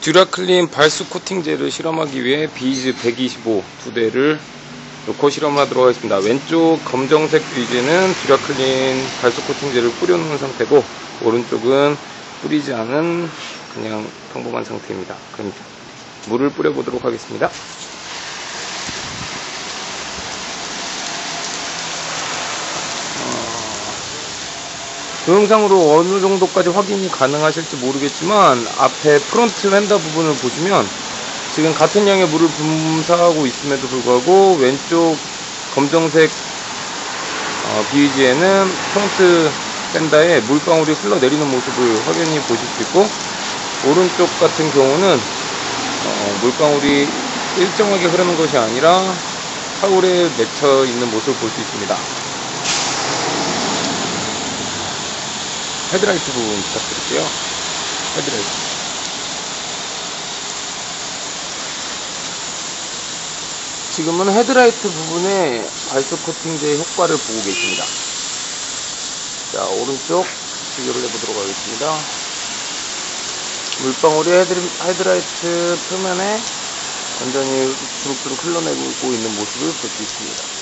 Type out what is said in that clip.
듀라클린 발수 코팅제를 실험하기 위해 비즈 125 두 대를 놓고 실험하도록 하겠습니다. 왼쪽 검정색 비즈는 듀라클린 발수 코팅제를 뿌려놓은 상태고 오른쪽은 뿌리지 않은 그냥 평범한 상태입니다. 그럼 물을 뿌려보도록 하겠습니다. 동영상으로 어느 정도까지 확인이 가능하실지 모르겠지만 앞에 프론트 휀더 부분을 보시면 지금 같은 양의 물을 분사하고 있음에도 불구하고 왼쪽 검정색 어, BG에는 프론트 샌더에 물방울이 흘러내리는 모습을 확연히 보실 수 있고 오른쪽 같은 경우는 어, 물방울이 일정하게 흐르는 것이 아니라 타올에 맺혀 있는 모습을 볼 수 있습니다. 헤드라이트 부분 부탁드릴게요. 헤드라이트. 지금은 헤드라이트 부분에 발수 코팅제의 효과를 보고 계십니다. 자, 오른쪽 비교를 해보도록 하겠습니다. 물방울이 헤드, 헤드라이트 표면에 완전히 주룩주룩 흘러내고 있는 모습을 볼 수 있습니다.